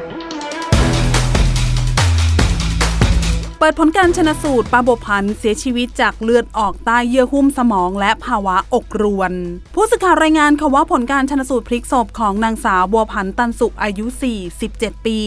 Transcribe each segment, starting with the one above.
Mm-hmm. เปิดผลการชนะสูตรปาโบวพันธ์เสียชีวิตจากเลือดออกใต้เยื่อหุ้มสมองและภาวะอกรวน ผู้สื่อข่าวรายงานค่ะว่าผลการชนะสูตรพลิกศพของนางสาวบัวพันธ์ตันสุขอายุ 47 ปี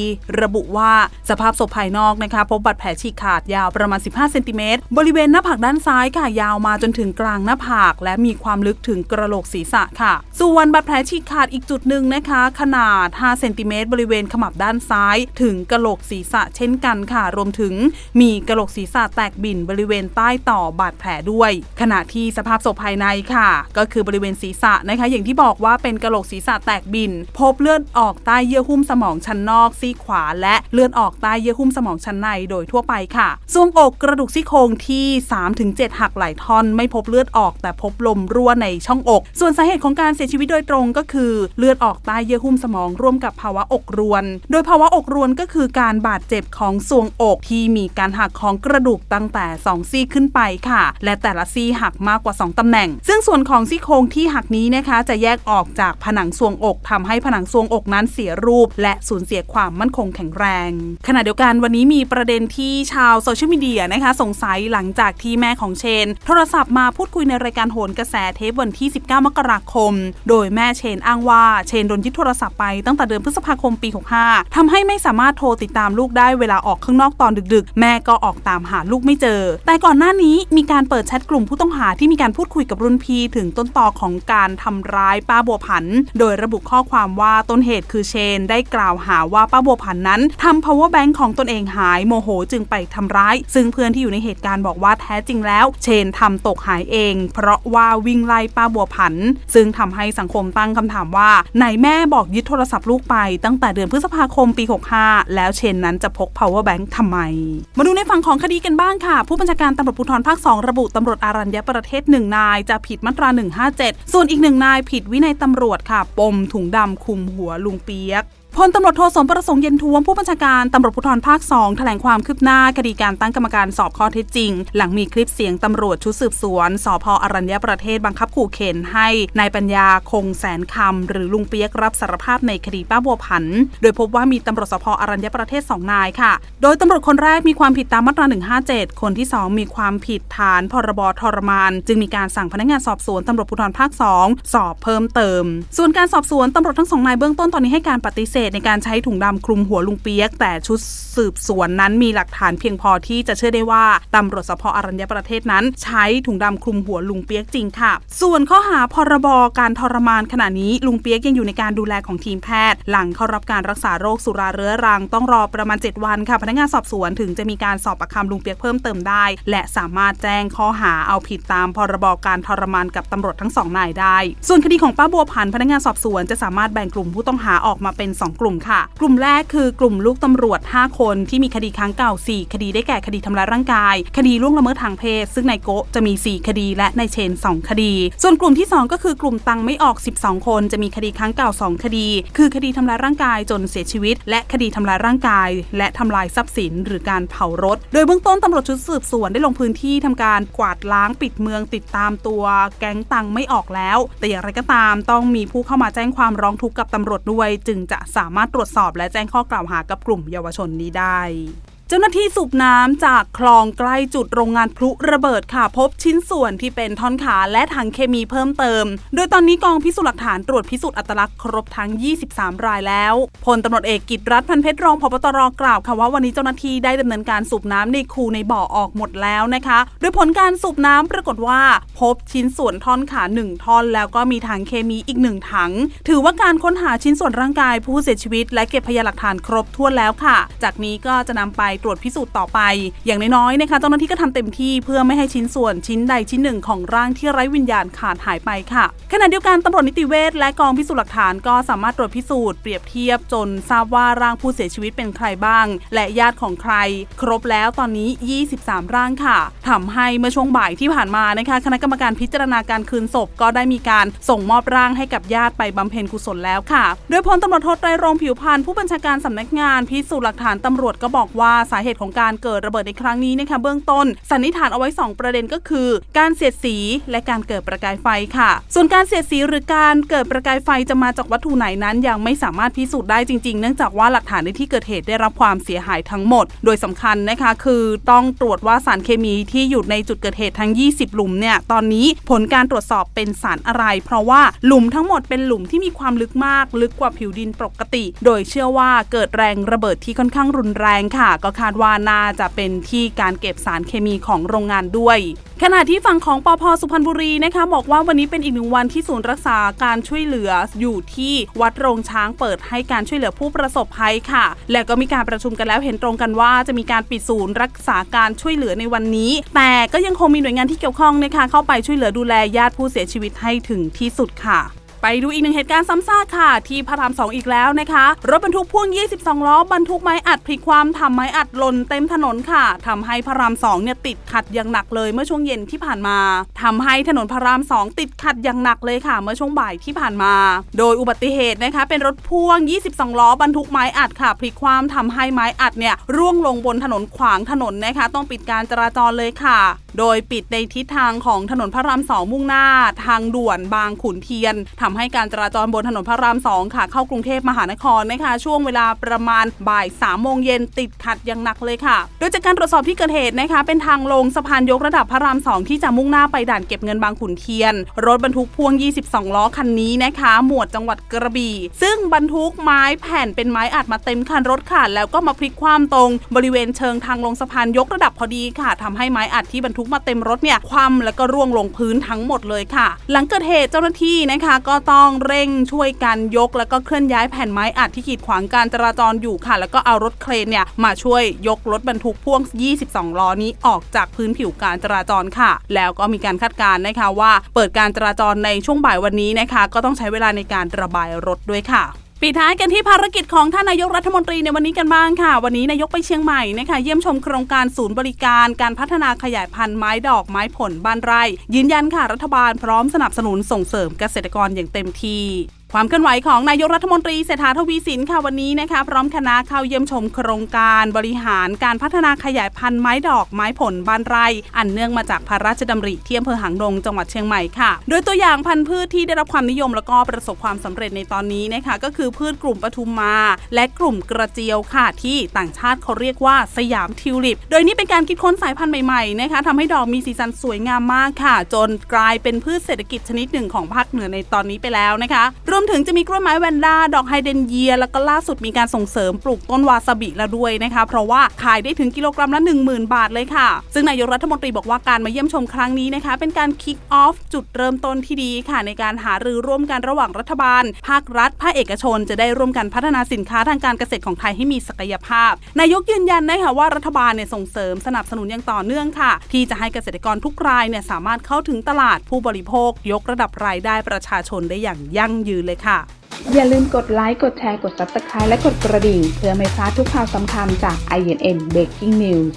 ระบุว่าสภาพศพภายนอกนะคะ พบบาดแผลฉีกขาดยาวประมาณ 15 เซนติเมตรบริเวณหน้าผากด้านซ้ายค่ะยาวมาจนถึงกลางหน้าผาก และมีความลึกถึงกระโหลกศีรษะค่ะ ส่วนบาดแผลฉีกขาดอีกจุดหนึ่งนะคะ ขนาด 5 เซนติเมตรบริเวณขมับด้านซ้าย ถึงกระโหลกศีรษะเช่นกันค่ะ รวมถึงมีีกระโหลกศีรษะแตกบิ่นบริเวณใต้ต่อบาดแผลด้วย ขณะที่สภาพศพภายในค่ะ ก็คือบริเวณศีรษะนะคะ อย่างที่บอกว่าเป็นกระโหลกศีรษะแตกบิ่นพบเลือดออกใต้เยื่อหุ้มสมองชั้นนอกซีกขวา และเลือดออกใต้เยื่อหุ้มสมองชั้นในโดยทั่วไปค่ะทรวงอกกระดูกซี่โครงที่ 3-7 หักหลายท่อนไม่พบเลือดออก แต่พบลมรั่วในช่องอก ส่วนสาเหตุของการเสียชีวิตโดยตรงก็คือ เลือดออกใต้เยื่อหุ้มสมองร่วมกับภาวะอกรวน โดยภาวะอกรวนก็คือการบาดเจ็บของทรวงอกที่มีการหักของกระดูกตั้งแต่ 2 ซี่ขึ้นไปค่ะ และแต่ละซี่หักมากกว่า 2 ตำแหน่ง ซึ่งส่วนของซี่โครงที่หักนี้นะคะ จะแยกออกจากผนังทรวงอกทำให้ผนังทรวงอกนั้นเสียรูป และสูญเสียความมั่นคงแข็งแรง ขณะเดียวกันวันนี้มีประเด็นที่ชาวโซเชียลมีเดียนะคะ สงสัยหลังจากที่แม่ของเชน โทรศัพท์มาพูดคุยในรายการโหนกระแสเทปวันที่ 19 มกราคม โดยแม่เชนอ้างว่าเชนโดนยึดโทรศัพท์ไปตั้งแต่เดือนพฤษภาคมปี 65ทำให้ไม่สามารถโทรติดตามลูกได้เวลาออกข้างนอกตอนดึกๆ แม่ก็ออกตามหาลูกไม่เจอ แต่ก่อนหน้านี้มีการเปิดแชทกลุ่มผู้ต้องหาที่มีการพูดคุยกับรุ่นพี่ถึงต้นตอของการทำร้ายป้าบัวผัน โดยระบุข้อความว่าต้นเหตุคือเชน ได้กล่าวหาว่าป้าบัวผันนั้นทำ power bank ของตนเองหายโมโหจึงไปทำร้าย ซึ่งเพื่อนที่อยู่ในเหตุการณ์บอกว่าแท้จริงแล้ว เชนทำตกหายเอง เพราะว่าวิ่งไล่ป้าบัวผัน ซึ่งทำให้สังคมตั้งคำถามว่าไหนแม่บอกยึดโทรศัพท์ลูกไปตั้งแต่เดือนพฤษภาคมปี 65 แล้วเชนนั้นจะพก power bank ทำไม มาดูในฝั่งของคดีกันบ้างค่ะ ผู้บัญชาการตำรวจภูธรภาค 2 ระบุตำรวจอารัญญประเทศหนึ่งนาย จะผิดมาตรา 157 ส่วนอีกหนึ่งนายผิดวินัยตำรวจค่ะ ปมถุงดำคุมหัวลุงเปียก พลตำรวจโทสมประสงค์เย็นท้วมผู้บัญชาการตำรวจภูธรภาค2แถลงความคืบหน้าคดีการตั้งกรรมการสอบข้อเท็จจริง หลังมีคลิปเสียงตำรวจชุดสืบสวนสพอรัญญประเทศบังคับขู่เข็นให้นายปัญญาคงแสนคำหรือลุงเปียกรับสารภาพในคดีป้าบัวผัน โดยพบว่ามีตำรวจสพอรัญญประเทศ2นายค่ะ โดยตำรวจคนแรกมีความผิดตามมาตรา 157 คนที่ 2 มีความผิดฐานพรบทรมาน จึงมีการสั่งพนักงานสอบสวนตำรวจภูธรภาค2สอบเพิ่มเติม ส่วนการสอบสวนตำรวจทั้งสองนายเบื้องต้นตอนนี้ให้การปฏิเสธในการใช้ถุงดำคลุมหัวลุงเปียก แต่ชุดสืบสวนนั้นมีหลักฐานเพียงพอที่จะเชื่อได้ว่าตำรวจสพอรัญญประเทศนั้น ใช้ถุงดำคลุมหัวลุงเปียกจริงค่ะ ส่วนข้อหาพรบการทรมานขณะนี้ลุงเปียกยังอยู่ในการดูแลของทีมแพทย์ หลังเข้ารับการรักษาโรคสุราเรื้อรังต้องรอประมาณ 7 วันค่ะพนักงานสอบสวนถึงจะมีการสอบปากคำลุงเปียกเพิ่มเติมได้ และสามารถแจ้งข้อหาเอาผิดตามพรบการทรมานกับตำรวจทั้งสองนายได้ ส่วนคดีของป้าบัวพันพนักงานสอบสวนจะสามารถแบ่งกลุ่มผู้ต้องหาออกมาเป็น 2กลุ่มค่ะ กลุ่มแรกคือกลุ่มลูกตำรวจ 5 คนที่มีคดีค้างเก่า 4 คดีได้แก่คดีทำร้ายร่างกาย คดีล่วงละเมิดทางเพศ ซึ่งนายโกจะมี 4 คดี และนายเชน 2 คดี ส่วนกลุ่มที่ 2 ก็คือกลุ่มตังไม่ออก 12 คนจะมีคดีค้างเก่า 2 คดี คือคดีทำร้ายร่างกายจนเสียชีวิต และคดีทำลายร่างกาย และทำลายทรัพย์สิน หรือการเผารถ โดยเบื้องต้นตำรวจชุดสืบสวนได้ลงพื้นที่ทำการกวาดล้างปิดเมืองติดตามตัวแก๊งตังไม่ออกแล้ว แต่อย่างไรก็ตามต้องมีผู้เข้ามาแจ้งความร้องทุกข์กับตำรวจด้วย จึงจะสามารถตรวจสอบและแจ้งข้อกล่าวหากับกลุ่มเยาวชนนี้ได้ จ้าหน้าที่สูบน้ำจากคลองใกล้จุดโรงงานพลุระเบิดค่ะ พบชิ้นส่วนที่เป็นท่อนขาและถังเคมีเพิ่มเติม โดยตอนนี้กองพิสูจน์หลักฐานตรวจพิสูจน์อัตลักษณ์ครบทั้ง 23 รายแล้วพลตำรวจเอกกิตรัฐพันเพชรรองพบตรกล่าวค่ะว่าวันนี้เจ้าหน้าที่ได้ดำเนินการสูบน้ำในคูในบ่อออกหมดแล้วนะคะ โดยผลการสูบน้ำปรากฏว่า พบชิ้นส่วนท่อนขา 1 ท่อน แล้วก็มีถังเคมีอีก 1 ถัง ถือว่าการค้นหาชิ้นส่วนร่างกายผู้เสียชีวิต และเก็บพยานหลักฐานครบถ้วนแล้วค่ะ จากนี้ก็จะนำไปตรวจพิสูจน์ต่อไป อย่างน้อยๆนะคะเจ้าหน้าที่ก็ทำเต็มที่เพื่อไม่ให้ชิ้นส่วนชิ้นใดชิ้นหนึ่งของร่างที่ไร้วิญญาณขาดหายไปค่ะขณะเดียวกันตำรวจนิติเวชและกองพิสูจน์หลักฐานก็สามารถตรวจพิสูจน์เปรียบเทียบจนทราบว่าร่างผู้เสียชีวิตเป็นใครบ้าง และญาติของใคร ครบแล้วตอนนี้ 23 ร่างค่ะทำให้เมื่อช่วงบ่ายที่ผ่านมานะคะคณะกรรมการพิจารณาการคืนศพก็ได้มีการส่งมอบร่างให้กับญาติไปบำเพ็ญกุศลแล้วค่ะ โดยพลตำรวจโทไตรรงผิวพันธ์ผู้บัญชาการสำนักงานพิสูจน์หลักฐานตำรวจก็บอกว่าสาเหตุของการเกิดระเบิดในครั้งนี้นะคะเบื้องต้น สันนิษฐานเอาไว้ 2 ประเด็นก็คือ การเสียดสีและการเกิดประกายไฟค่ะ ส่วนการเสียดสีหรือการเกิดประกายไฟจะมาจากวัตถุไหนนั้น ยังไม่สามารถพิสูจน์ได้จริงๆ เนื่องจากว่าหลักฐานในที่เกิดเหตุได้รับความเสียหายทั้งหมด โดยสำคัญนะคะคือต้องตรวจว่าสารเคมีที่อยู่ในจุดเกิดเหตุทั้ง 20 หลุมเนี่ยตอนนี้ผลการตรวจสอบเป็นสารอะไร เพราะว่าหลุมทั้งหมดเป็นหลุมที่มีความลึกมาก ลึกกว่าผิวดินปกติ โดยเชื่อว่าเกิดแรงระเบิดที่ค่อนข้างรุนแรงค่ะ ก็คาดว่าน่าจะเป็นที่การเก็บสารเคมีของโรงงานด้วย ขณะที่ฝั่งของปอพสุพรรณบุรีนะคะบอกว่าวันนี้เป็นอีกหนึ่งวันที่ศูนย์รักษาการช่วยเหลืออยู่ที่วัดโรงช้างเปิดให้การช่วยเหลือผู้ประสบภัยค่ะ และก็มีการประชุมกันแล้วเห็นตรงกันว่าจะมีการปิดศูนย์รักษาการช่วยเหลือในวันนี้ แต่ก็ยังคงมีหน่วยงานที่เกี่ยวข้องนะคะเข้าไปช่วยเหลือดูแลญาติผู้เสียชีวิตให้ถึงที่สุดค่ะ ไปดูอีกหนึ่งเหตุการณ์ซ้ำซากค่ะ ที่พระรามสองอีกแล้วนะคะ รถบรรทุกพ่วง 22 ล้อบรรทุกไม้อัดพลิกความทำไม้อัดหล่นเต็มถนนค่ะทำให้พระรามสองเนี่ยติดขัดอย่างหนักเลยเมื่อช่วงเย็นที่ผ่านมาทำให้ถนนพระรามสองติดขัดอย่างหนักเลยค่ะ เมื่อช่วงบ่ายที่ผ่านมา โดยอุบัติเหตุนะคะเป็นรถพ่วง 22 ล้อบรรทุกไม้อัดค่ะพลิกความทำให้ไม้อัดเนี่ยร่วงลงบนถนนขวางถนนนะคะ ต้องปิดการจราจรเลยค่ะ โดยปิดในทิศทางของถนนพระรามสองมุ่งหน้า ทางด่วนบางขุนเทียนทำให้การจราจรบนถนนพระรามสองค่ะเข้ากรุงเทพมหานครนะคะช่วงเวลาประมาณบ่าย3ามโมงเย็นติดขัดอย่างหนักเลยค่ะ โดยจากการตรวจสอบที่เกิดเหตุนะคะ เป็นทางลงสะพานยกระดับพระรามสองที่จะมุ่งหน้าไปด่านเก็บเงินบางขุนเทียน รถบรรทุกพ่วง 22 ล้อคันนี้นะคะ หมวดจังหวัดกระบี่ ซึ่งบรรทุกไม้แผ่นเป็นไม้อัดมาเต็มคันรถค่ะแล้วก็มาพลิกคว่ำตรง บริเวณเชิงทางลงสะพานยกระดับพอดีค่ะทำให้ไม้อัดที่บรรทุกมาเต็มรถเนี่ยคว่ำแล้วก็ร่วงลงพื้นทั้งหมดเลยค่ะ หลังเกิดเหตุเจ้าหน้าที่นะคะ ก็ต้องเร่งช่วยกันยก แล้วก็เคลื่อนย้ายแผ่นไม้อัดที่ขีดขวางการจราจรอยู่ค่ะ แล้วก็เอารถเครนเนี่ยมาช่วยยกรถบรรทุกพ่วง 22 ล้อนี้ออกจากพื้นผิวการจราจรค่ะ แล้วก็มีการคาดการณ์นะคะว่า เปิดการจราจรในช่วงบ่ายวันนี้นะคะ ก็ต้องใช้เวลาในการระบายรถด้วยค่ะ ปิดท้ายกันที่ภารกิจของท่านนายกรัฐมนตรีในวันนี้กันบ้างค่ะ วันนี้นายกไปเชียงใหม่นะคะเยี่ยมชมโครงการศูนย์บริการการพัฒนาขยายพันธุ์ไม้ดอกไม้ผลบ้านไร่ ยืนยันค่ะรัฐบาลพร้อมสนับสนุนส่งเสริมเกษตรกรอย่างเต็มที่ ความเคลื่อนไหวของนายกรัฐมนตรีเศรษฐาทวีสินค่ะวันนี้นะคะ พร้อมคณะเข้าเยี่ยมชมโครงการบริหารการพัฒนาขยายพันธุ์ไม้ดอกไม้ผลบ้านไร่อันเนื่องมาจากพระราชดำริที่อำเภอหางดงจังหวัดเชียงใหม่ค่ะ โดยตัวอย่างพันธุ์พืชที่ได้รับความนิยมแล้วก็ประสบความสำเร็จในตอนนี้นะคะก็คือพืชกลุ่มปทุมมา และกลุ่มกระเจียวค่ะที่ต่างชาติเขาเรียกว่าสยามทิวลิป โดยนี้เป็นการคิดค้นสายพันธุ์ใหม่ๆนะคะทำให้ดอกมีสีสันสวยงามมากค่ะ จนกลายเป็นพืชเศรษฐกิจชนิดหนึ่งของภาคเหนือในตอนนี้ไปแล้วนะคะรวมถึงจะมีกล้วยไม้แวนด้าดอกไฮเดนเยีย แล้วก็ล่าสุดมีการส่งเสริมปลูกต้นวาซาบิแล้วด้วยนะคะ เพราะว่าขายได้ถึงกิโลกรัมละ 10,000 บาทเลยค่ะ ซึ่งนายกรัฐมนตรีบอกว่าการมาเยี่ยมชมครั้งนี้นะคะ เป็นการคิกออฟจุดเริ่มต้นที่ดีค่ะ ในการหารือร่วมกันระหว่างรัฐบาล ภาครัฐ ภาคเอกชน จะได้ร่วมกันพัฒนาสินค้าทางการเกษตรของไทยให้มีศักยภาพ นายกยืนยันนะคะว่ารัฐบาลเนี่ยส่งเสริมสนับสนุนอย่างต่อเนื่องค่ะ ที่จะให้เกษตรกรทุกรายเนี่ยสามารถเข้าถึงตลาดผู้บริโภค ยกระดับรายได้ประชาชนได้อย่างยั่งยืนเลยค่ะ อย่าลืมกดไลค์ กดแชร์ กด Subscribe และกดกระดิ่ง เพื่อไม่พลาดทุกข่าวสำคัญจาก INN Breaking News